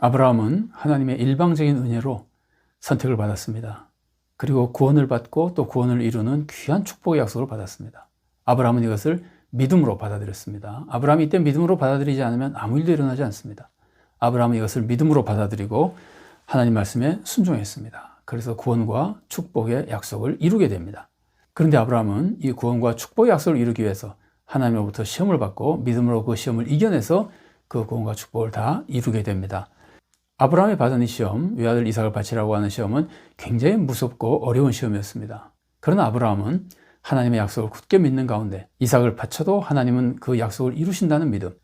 아브라함은 하나님의 일방적인 은혜로 선택을 받았습니다. 그리고 구원을 받고 또 구원을 이루는 귀한 축복의 약속을 받았습니다. 아브라함은 이것을 믿음으로 받아들였습니다. 아브라함이 이때 믿음으로 받아들이지 않으면 아무 일도 일어나지 않습니다. 아브라함은 이것을 믿음으로 받아들이고 하나님 말씀에 순종했습니다. 그래서 구원과 축복의 약속을 이루게 됩니다. 그런데 아브라함은 이 구원과 축복의 약속을 이루기 위해서 하나님으로부터 시험을 받고 믿음으로 그 시험을 이겨내서 그 구원과 축복을 다 이루게 됩니다. 아브라함이 받은 이 시험, 외아들 이삭을 바치라고 하는 시험은 굉장히 무섭고 어려운 시험이었습니다. 그러나 아브라함은 하나님의 약속을 굳게 믿는 가운데 이삭을 바쳐도 하나님은 그 약속을 이루신다는 믿음,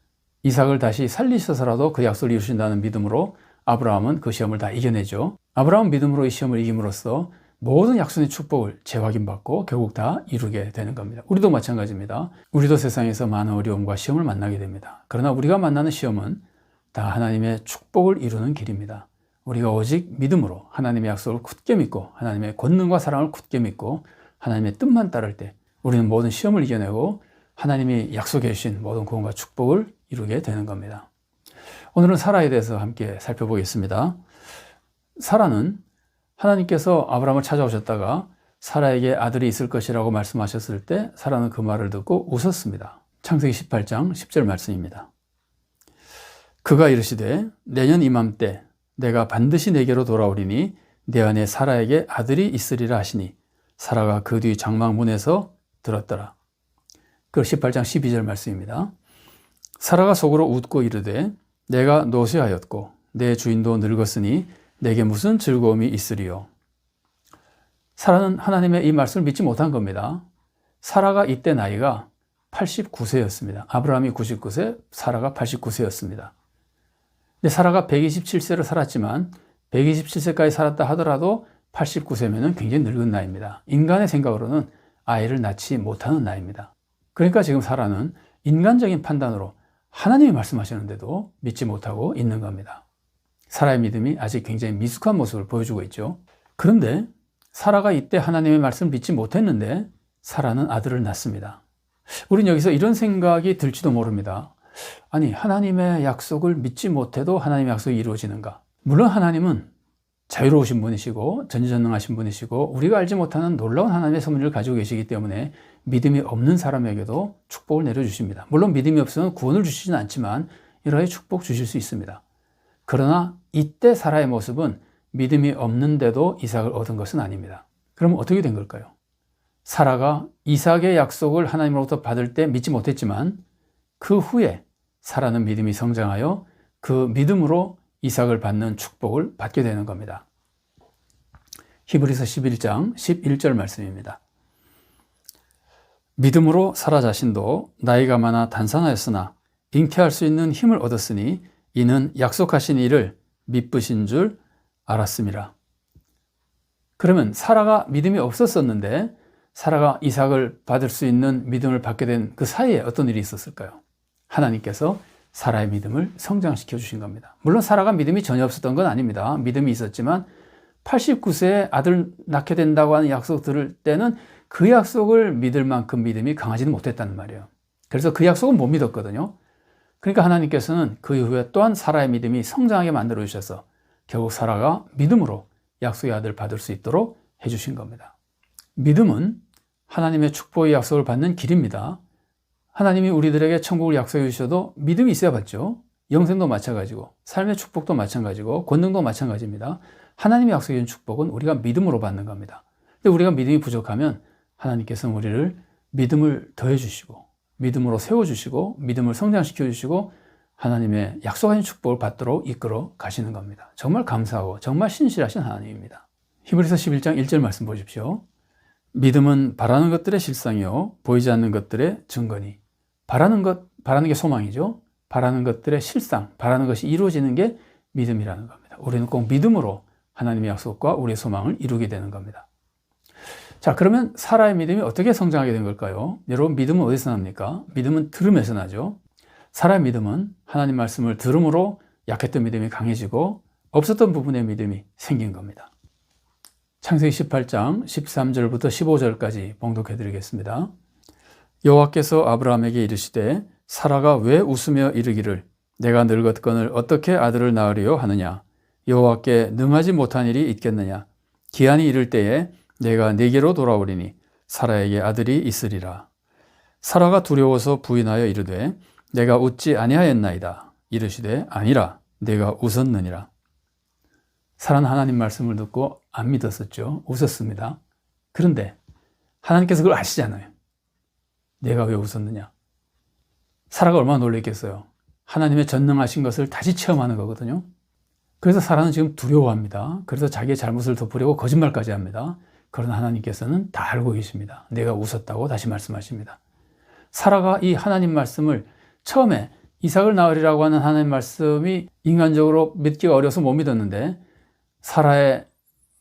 이삭을 다시 살리셔서라도 그 약속을 이루신다는 믿음으로 아브라함은 그 시험을 다 이겨내죠. 아브라함은 믿음으로 이 시험을 이김으로써 모든 약속의 축복을 재확인받고 결국 다 이루게 되는 겁니다. 우리도 마찬가지입니다. 우리도 세상에서 많은 어려움과 시험을 만나게 됩니다. 그러나 우리가 만나는 시험은 다 하나님의 축복을 이루는 길입니다. 우리가 오직 믿음으로 하나님의 약속을 굳게 믿고 하나님의 권능과 사랑을 굳게 믿고 하나님의 뜻만 따를 때 우리는 모든 시험을 이겨내고 하나님이 약속해 주신 모든 구원과 축복을 이루게 되는 겁니다. 오늘은 사라에 대해서 함께 살펴보겠습니다. 사라는 하나님께서 아브라함을 찾아오셨다가 사라에게 아들이 있을 것이라고 말씀하셨을 때 사라는 그 말을 듣고 웃었습니다. 창세기 18장 10절 말씀입니다. 그가 이르시되 내년 이맘때 내가 반드시 내게로 돌아오리니 내 안에 사라에게 아들이 있으리라 하시니 사라가 그 뒤 장막문에서 들었더라. 그 18장 12절 말씀입니다. 사라가 속으로 웃고 이르되 내가 노쇠하였고 내 주인도 늙었으니 내게 무슨 즐거움이 있으리요. 사라는 하나님의 이 말씀을 믿지 못한 겁니다. 사라가 이때 나이가 89세였습니다. 아브라함이 99세, 사라가 89세였습니다. 사라가 127세를 살았지만 127세까지 살았다 하더라도 89세면 굉장히 늙은 나이입니다. 인간의 생각으로는 아이를 낳지 못하는 나이입니다. 그러니까 지금 사라는 인간적인 판단으로 하나님이 말씀하시는데도 믿지 못하고 있는 겁니다. 사라의 믿음이 아직 굉장히 미숙한 모습을 보여주고 있죠. 그런데 사라가 이때 하나님의 말씀을 믿지 못했는데 사라는 아들을 낳습니다. 우린 여기서 이런 생각이 들지도 모릅니다. 아니, 하나님의 약속을 믿지 못해도 하나님의 약속이 이루어지는가? 물론 하나님은 자유로우신 분이시고 전지전능하신 분이시고 우리가 알지 못하는 놀라운 하나님의 선물을 가지고 계시기 때문에 믿음이 없는 사람에게도 축복을 내려주십니다. 물론 믿음이 없으면 구원을 주시진 않지만 가지 축복 주실 수 있습니다. 그러나 이때 사라의 모습은 믿음이 없는데도 이삭을 얻은 것은 아닙니다. 그럼 어떻게 된 걸까요? 사라가 이삭의 약속을 하나님으로부터 받을 때 믿지 못했지만 그 후에 사라는 믿음이 성장하여 그 믿음으로 이삭을 받는 축복을 받게 되는 겁니다. 히브리서 11장 11절 말씀입니다. 믿음으로 사라 자신도 나이가 많아 단산하였으나 잉태할 수 있는 힘을 얻었으니 이는 약속하신 이를 믿으신 줄 알았습니다. 그러면 사라가 믿음이 없었었는데 사라가 이삭을 받을 수 있는 믿음을 받게 된 그 사이에 어떤 일이 있었을까요? 하나님께서 사라의 믿음을 성장시켜 주신 겁니다. 물론 사라가 믿음이 전혀 없었던 건 아닙니다. 믿음이 있었지만 89세에 아들 낳게 된다고 하는 약속 들을 때는 그 약속을 믿을 만큼 믿음이 강하지는 못했다는 말이에요. 그래서 그 약속은 못 믿었거든요. 그러니까 하나님께서는 그 이후에 또한 사라의 믿음이 성장하게 만들어 주셔서 결국 사라가 믿음으로 약속의 아들 받을 수 있도록 해주신 겁니다. 믿음은 하나님의 축복의 약속을 받는 길입니다. 하나님이 우리들에게 천국을 약속해 주셔도 믿음이 있어야 받죠. 영생도 마찬가지고 삶의 축복도 마찬가지고 권능도 마찬가지입니다. 하나님이 약속해 준 축복은 우리가 믿음으로 받는 겁니다. 근데 우리가 믿음이 부족하면 하나님께서는 우리를 믿음을 더해 주시고 믿음으로 세워 주시고 믿음을 성장시켜 주시고 하나님의 약속하신 축복을 받도록 이끌어 가시는 겁니다. 정말 감사하고 정말 신실하신 하나님입니다. 히브리서 11장 1절 말씀 보십시오. 믿음은 바라는 것들의 실상이요 보이지 않는 것들의 증거니 바라는 것 바라는 게 소망이죠. 바라는 것들의 실상, 바라는 것이 이루어지는 게 믿음이라는 겁니다. 우리는 꼭 믿음으로 하나님의 약속과 우리의 소망을 이루게 되는 겁니다. 자, 그러면 사라의 믿음이 어떻게 성장하게 된 걸까요? 여러분, 믿음은 어디서 납니까? 믿음은 들음에서 나죠. 사라의 믿음은 하나님 말씀을 들음으로 약했던 믿음이 강해지고 없었던 부분의 믿음이 생긴 겁니다. 창세기 18장 13절부터 15절까지 봉독해 드리겠습니다. 여호와께서 아브라함에게 이르시되 사라가 왜 웃으며 이르기를? 내가 늙었건을 어떻게 아들을 낳으리요 하느냐? 여호와께 능하지 못한 일이 있겠느냐? 기한이 이를 때에 내가 내게로 돌아오리니 사라에게 아들이 있으리라. 사라가 두려워서 부인하여 이르되 내가 웃지 아니하였나이다. 이르시되 아니라 내가 웃었느니라. 사라는 하나님 말씀을 듣고 안 믿었었죠. 웃었습니다. 그런데 하나님께서 그걸 아시잖아요 내가 왜 웃었느냐 사라가 얼마나 놀랬겠어요 하나님의 전능하신 것을 다시 체험하는 거거든요. 그래서 사라는 지금 두려워합니다. 그래서 자기의 잘못을 덮으려고 거짓말까지 합니다. 그러나 하나님께서는 다 알고 계십니다. 내가 웃었다고 다시 말씀하십니다. 사라가 이 하나님 말씀을 처음에 이삭을 낳으리라고 하는 하나님 말씀이 인간적으로 믿기가 어려서 못 믿었는데 사라의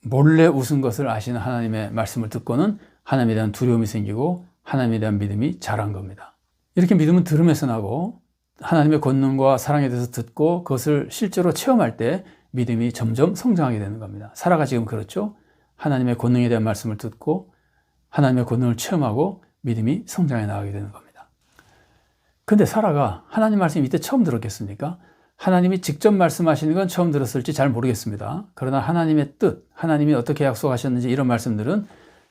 몰래 웃은 것을 아시는 하나님의 말씀을 듣고는 하나님에 대한 두려움이 생기고 하나님에 대한 믿음이 자란 겁니다. 이렇게 믿음은 들음에서 나고 하나님의 권능과 사랑에 대해서 듣고 그것을 실제로 체험할 때 믿음이 점점 성장하게 되는 겁니다. 사라가 지금 그렇죠. 하나님의 권능에 대한 말씀을 듣고 하나님의 권능을 체험하고 믿음이 성장해 나가게 되는 겁니다. 근데 사라가 하나님 말씀 이때 처음 들었겠습니까? 하나님이 직접 말씀하시는 건 처음 들었을지 잘 모르겠습니다. 그러나 하나님의 뜻, 하나님이 어떻게 약속하셨는지 이런 말씀들은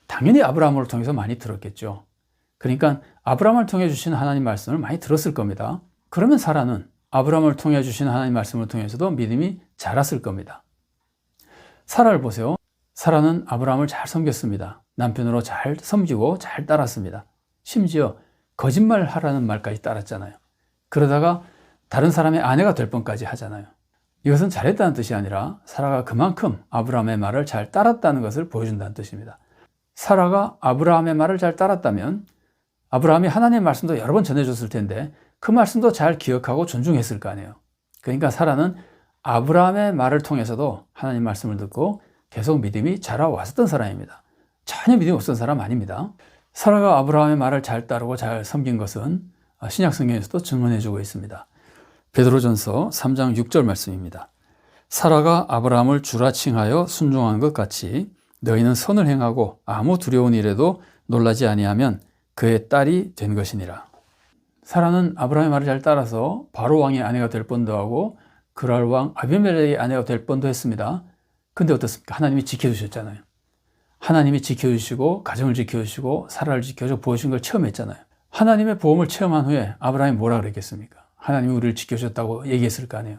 당연히 아브라함을 통해서 많이 들었겠죠. 그러니까 아브라함을 통해 주신 하나님 말씀을 많이 들었을 겁니다. 그러면 사라는 아브라함을 통해 주신 하나님 말씀을 통해서도 믿음이 자랐을 겁니다. 사라를 보세요. 사라는 아브라함을 잘 섬겼습니다. 남편으로 잘 섬기고 잘 따랐습니다. 심지어 거짓말 하라는 말까지 따랐잖아요. 그러다가 다른 사람의 아내가 될 뻔까지 하잖아요. 이것은 잘했다는 뜻이 아니라 사라가 그만큼 아브라함의 말을 잘 따랐다는 것을 보여준다는 뜻입니다. 사라가 아브라함의 말을 잘 따랐다면 아브라함이 하나님의 말씀도 여러 번 전해줬을 텐데 그 말씀도 잘 기억하고 존중했을 거 아니에요. 그러니까 사라는 아브라함의 말을 통해서도 하나님 말씀을 듣고 계속 믿음이 자라왔었던 사람입니다. 전혀 믿음이 없었던 사람 아닙니다. 사라가 아브라함의 말을 잘 따르고 잘 섬긴 것은 신약 성경에서도 증언해 주고 있습니다. 베드로전서 3장 6절 말씀입니다. 사라가 아브라함을 주라 칭하여 순종한 것 같이 너희는 선을 행하고 아무 두려운 일에도 놀라지 아니하면 그의 딸이 된 것이니라. 사라는 아브라함의 말을 잘 따라서 바로 왕의 아내가 될 뻔도 하고 그랄 왕 아비멜렉의 아내가 될 뻔도 했습니다. 근데 어떻습니까? 하나님이 지켜주셨잖아요. 하나님이 지켜주시고 가정을 지켜주시고 사라를 지켜줘 보여준 걸 체험했잖아요. 하나님의 보험을 체험한 후에 아브라함이 뭐라 그랬겠습니까? 하나님이 우리를 지켜주셨다고 얘기했을 거 아니에요.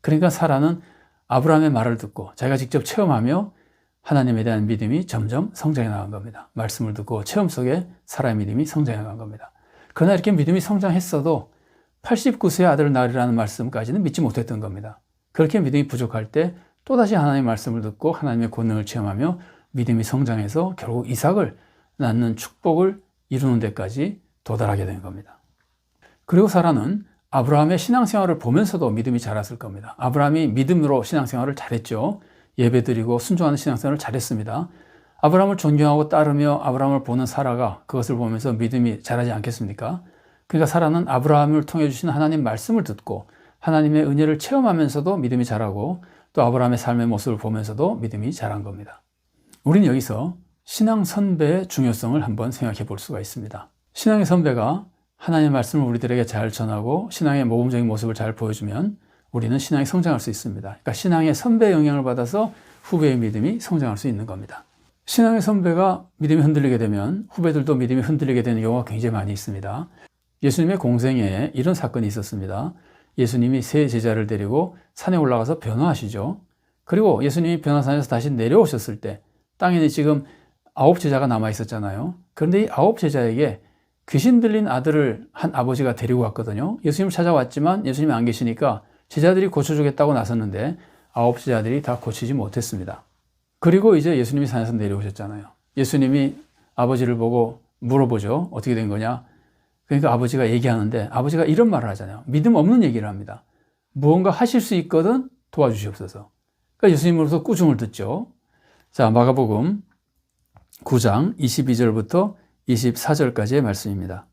그러니까 사라는 아브라함의 말을 듣고 자기가 직접 체험하며 하나님에 대한 믿음이 점점 성장해 나간 겁니다. 말씀을 듣고 체험 속에 사라의 믿음이 성장해 나간 겁니다. 그러나 이렇게 믿음이 성장했어도 89세의 아들을 낳으리라는 말씀까지는 믿지 못했던 겁니다. 그렇게 믿음이 부족할 때 또다시 하나님의 말씀을 듣고 하나님의 권능을 체험하며 믿음이 성장해서 결국 이삭을 낳는 축복을 이루는 데까지 도달하게 된 겁니다. 그리고 사라는 아브라함의 신앙생활을 보면서도 믿음이 자랐을 겁니다. 아브라함이 믿음으로 신앙생활을 잘했죠. 예배드리고 순종하는 신앙생활을 잘했습니다. 아브라함을 존경하고 따르며 아브라함을 보는 사라가 그것을 보면서 믿음이 자라지 않겠습니까? 그러니까 사라는 아브라함을 통해 주신 하나님 말씀을 듣고 하나님의 은혜를 체험하면서도 믿음이 자라고 또 아브라함의 삶의 모습을 보면서도 믿음이 자란 겁니다. 우리는 여기서 신앙 선배의 중요성을 한번 생각해 볼 수가 있습니다. 신앙의 선배가 하나님의 말씀을 우리들에게 잘 전하고 신앙의 모범적인 모습을 잘 보여주면 우리는 신앙이 성장할 수 있습니다. 그러니까 신앙의 선배의 영향을 받아서 후배의 믿음이 성장할 수 있는 겁니다. 신앙의 선배가 믿음이 흔들리게 되면 후배들도 믿음이 흔들리게 되는 경우가 굉장히 많이 있습니다. 예수님의 공생에 이런 사건이 있었습니다. 예수님이 세 제자를 데리고 산에 올라가서 변호하시죠. 그리고 예수님이 변호산에서 다시 내려오셨을 때 땅에는 지금 아홉 제자가 남아 있었잖아요. 그런데 이 아홉 제자에게 귀신 들린 아들을 한 아버지가 데리고 왔거든요. 예수님을 찾아왔지만 예수님이 안 계시니까 제자들이 고쳐주겠다고 나섰는데 아홉 제자들이 다 고치지 못했습니다. 그리고 이제 예수님이 산에서 내려오셨잖아요. 예수님이 아버지를 보고 물어보죠. 어떻게 된 거냐? 그러니까 아버지가 얘기하는데 아버지가 이런 말을 하잖아요. 믿음 없는 얘기를 합니다. 무언가 하실 수 있거든 도와주시옵소서. 그러니까 예수님으로서 꾸중을 듣죠. 자, 마가복음 9장 22절부터 24절까지의 말씀입니다.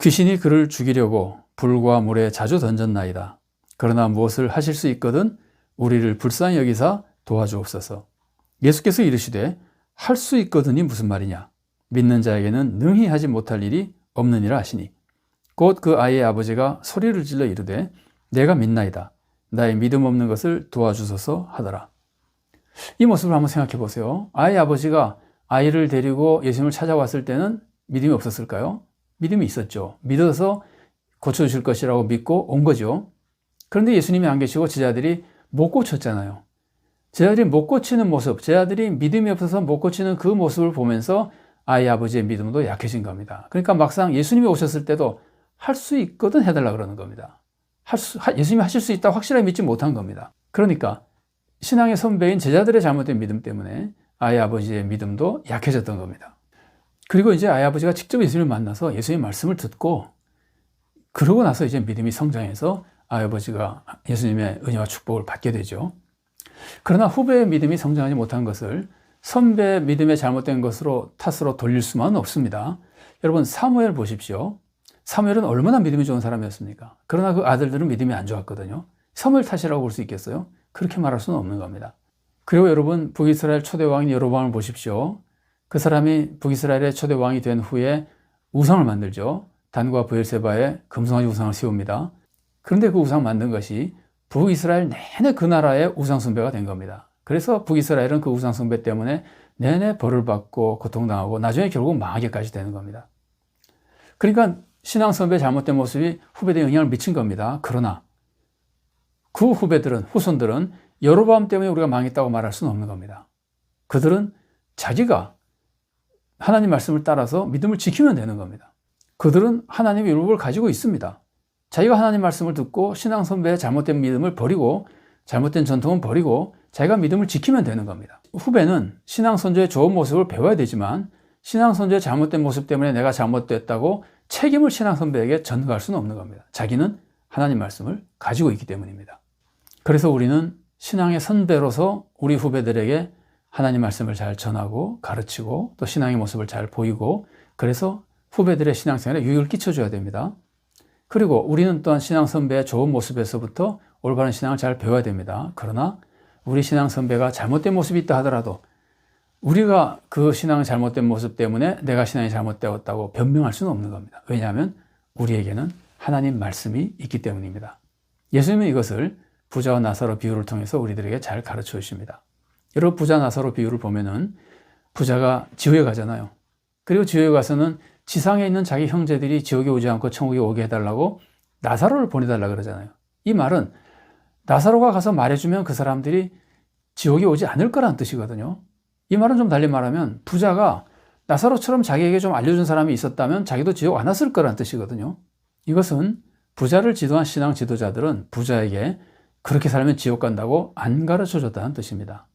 귀신이 그를 죽이려고 불과 물에 자주 던졌나이다. 그러나 무엇을 하실 수 있거든 우리를 불쌍히 여기사 도와주옵소서. 예수께서 이르시되 할 수 있거든이 무슨 말이냐? 믿는 자에게는 능히 하지 못할 일이 없느니라 하시니 곧 그 아이의 아버지가 소리를 질러 이르되 내가 믿나이다. 나의 믿음 없는 것을 도와주소서 하더라. 이 모습을 한번 생각해 보세요. 아이의 아버지가 아이를 데리고 예수님을 찾아왔을 때는 믿음이 없었을까요? 믿음이 있었죠. 믿어서 고쳐주실 것이라고 믿고 온 거죠. 그런데 예수님이 안 계시고 제자들이 못 고쳤잖아요. 제자들이 못 고치는 모습, 제자들이 믿음이 없어서 못 고치는 그 모습을 보면서 아이 아버지의 믿음도 약해진 겁니다. 그러니까 막상 예수님이 오셨을 때도 할 수 있거든 해달라 그러는 겁니다. 할 수, 예수님이 하실 수 있다 확실하게 믿지 못한 겁니다. 그러니까 신앙의 선배인 제자들의 잘못된 믿음 때문에 아이 아버지의 믿음도 약해졌던 겁니다. 그리고 이제 아이 아버지가 직접 예수님을 만나서 예수님의 말씀을 듣고 그러고 나서 이제 믿음이 성장해서 아이 아버지가 예수님의 은혜와 축복을 받게 되죠. 그러나 후배의 믿음이 성장하지 못한 것을 선배의 믿음에 잘못된 것으로 탓으로 돌릴 수만은 없습니다. 여러분 사무엘 보십시오. 사무엘은 얼마나 믿음이 좋은 사람이었습니까? 그러나 그 아들들은 믿음이 안 좋았거든요. 사무엘 탓이라고 볼 수 있겠어요? 그렇게 말할 수는 없는 겁니다. 그리고 여러분 북이스라엘 초대 왕인 여로보암을 보십시오. 그 사람이 북이스라엘의 초대 왕이 된 후에 우상을 만들죠. 단과 부엘세바에 금송아지 우상을 세웁니다. 그런데 그 우상 만든 것이 북이스라엘 내내 그 나라의 우상 숭배가 된 겁니다. 그래서 북이스라엘은 그 우상 숭배 때문에 내내 벌을 받고 고통당하고 나중에 결국 망하게까지 되는 겁니다. 그러니까 신앙 선배의 잘못된 모습이 후배들에 영향을 미친 겁니다. 그러나 그 후배들은 후손들은 여로보암 때문에 우리가 망했다고 말할 수는 없는 겁니다. 그들은 자기가 하나님 말씀을 따라서 믿음을 지키면 되는 겁니다. 그들은 하나님의 율법을 가지고 있습니다. 자기가 하나님 말씀을 듣고 신앙 선배의 잘못된 믿음을 버리고 잘못된 전통은 버리고 자기가 믿음을 지키면 되는 겁니다. 후배는 신앙 선조의 좋은 모습을 배워야 되지만 신앙 선조의 잘못된 모습 때문에 내가 잘못됐다고 책임을 신앙 선배에게 전가할 수는 없는 겁니다. 자기는 하나님 말씀을 가지고 있기 때문입니다. 그래서 우리는 신앙의 선배로서 우리 후배들에게 하나님 말씀을 잘 전하고 가르치고 또 신앙의 모습을 잘 보이고 그래서 후배들의 신앙생활에 유익을 끼쳐줘야 됩니다. 그리고 우리는 또한 신앙 선배의 좋은 모습에서부터 올바른 신앙을 잘 배워야 됩니다. 그러나 우리 신앙 선배가 잘못된 모습이 있다 하더라도 우리가 그 신앙의 잘못된 모습 때문에 내가 신앙이 잘못되었다고 변명할 수는 없는 겁니다. 왜냐하면 우리에게는 하나님 말씀이 있기 때문입니다. 예수님은 이것을 부자와 나사로 비유를 통해서 우리들에게 잘 가르쳐 주십니다. 여러분 부자 나사로 비유를 보면은 부자가 지옥에 가잖아요. 그리고 지옥에 가서는 지상에 있는 자기 형제들이 지옥에 오지 않고 천국에 오게 해달라고 나사로를 보내달라 그러잖아요. 이 말은 나사로가 가서 말해주면 그 사람들이 지옥에 오지 않을 거라는 뜻이거든요. 이 말은 좀 달리 말하면 부자가 나사로처럼 자기에게 좀 알려준 사람이 있었다면 자기도 지옥 안 왔을 거라는 뜻이거든요. 이것은 부자를 지도한 신앙 지도자들은 부자에게 그렇게 살면 지옥 간다고 안 가르쳐 줬다는 뜻입니다.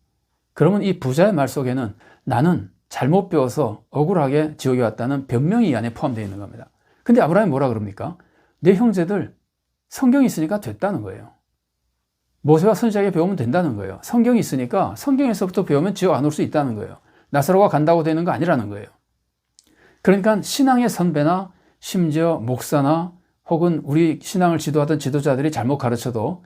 그러면 이 부자의 말 속에는 나는 잘못 배워서 억울하게 지옥에 왔다는 변명이 이 안에 포함되어 있는 겁니다. 근데 아브라함이 뭐라 그럽니까? 내 형제들 성경이 있으니까 됐다는 거예요. 모세와 선지자에게 배우면 된다는 거예요. 성경이 있으니까 성경에서부터 배우면 지옥 안 올 수 있다는 거예요. 나사로가 간다고 되는 거 아니라는 거예요. 그러니까 신앙의 선배나 심지어 목사나 혹은 우리 신앙을 지도하던 지도자들이 잘못 가르쳐도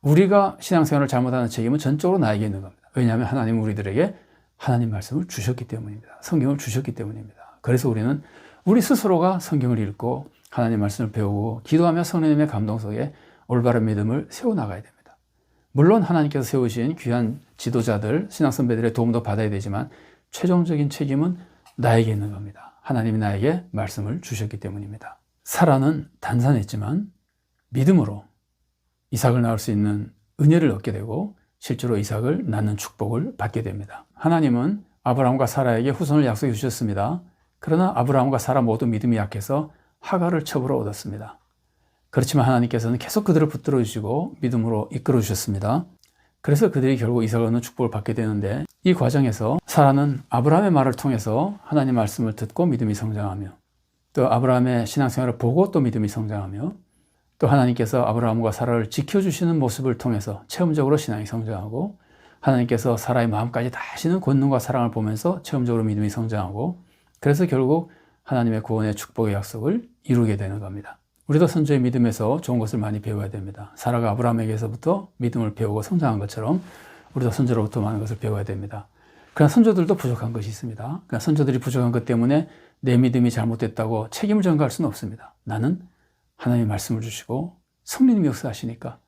우리가 신앙생활을 잘못하는 책임은 전적으로 나에게 있는 겁니다. 왜냐하면 하나님은 우리들에게 하나님 말씀을 주셨기 때문입니다. 성경을 주셨기 때문입니다. 그래서 우리는 우리 스스로가 성경을 읽고 하나님 말씀을 배우고 기도하며 성령님의 감동 속에 올바른 믿음을 세워나가야 됩니다. 물론 하나님께서 세우신 귀한 지도자들, 신앙 선배들의 도움도 받아야 되지만 최종적인 책임은 나에게 있는 겁니다. 하나님이 나에게 말씀을 주셨기 때문입니다. 사라는 단산했지만 믿음으로 이삭을 낳을 수 있는 은혜를 얻게 되고 실제로 이삭을 낳는 축복을 받게 됩니다. 하나님은 아브라함과 사라에게 후손을 약속해 주셨습니다. 그러나 아브라함과 사라 모두 믿음이 약해서 하가를 첩으로 얻었습니다. 그렇지만 하나님께서는 계속 그들을 붙들어 주시고 믿음으로 이끌어 주셨습니다. 그래서 그들이 결국 이삭을 얻는 축복을 받게 되는데 이 과정에서 사라는 아브라함의 말을 통해서 하나님 말씀을 듣고 믿음이 성장하며 또 아브라함의 신앙생활을 보고 또 믿음이 성장하며 또 하나님께서 아브라함과 사라를 지켜주시는 모습을 통해서 체험적으로 신앙이 성장하고 하나님께서 사라의 마음까지 다 아시는 권능과 사랑을 보면서 체험적으로 믿음이 성장하고 그래서 결국 하나님의 구원의 축복의 약속을 이루게 되는 겁니다. 우리도 선조의 믿음에서 좋은 것을 많이 배워야 됩니다. 사라가 아브라함에게서부터 믿음을 배우고 성장한 것처럼 우리도 선조로부터 많은 것을 배워야 됩니다. 그러나 선조들도 부족한 것이 있습니다. 그러나 선조들이 부족한 것 때문에 내 믿음이 잘못됐다고 책임을 전가할 수는 없습니다. 나는 하나님의 말씀을 주시고 성령님이 역사하시니까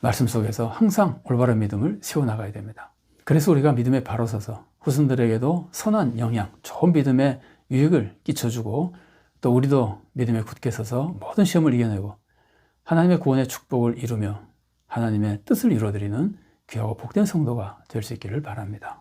말씀 속에서 항상 올바른 믿음을 세워나가야 됩니다. 그래서 우리가 믿음에 바로 서서 후손들에게도 선한 영향, 좋은 믿음의 유익을 끼쳐주고 또 우리도 믿음에 굳게 서서 모든 시험을 이겨내고 하나님의 구원의 축복을 이루며 하나님의 뜻을 이루어드리는 귀하고 복된 성도가 될 수 있기를 바랍니다.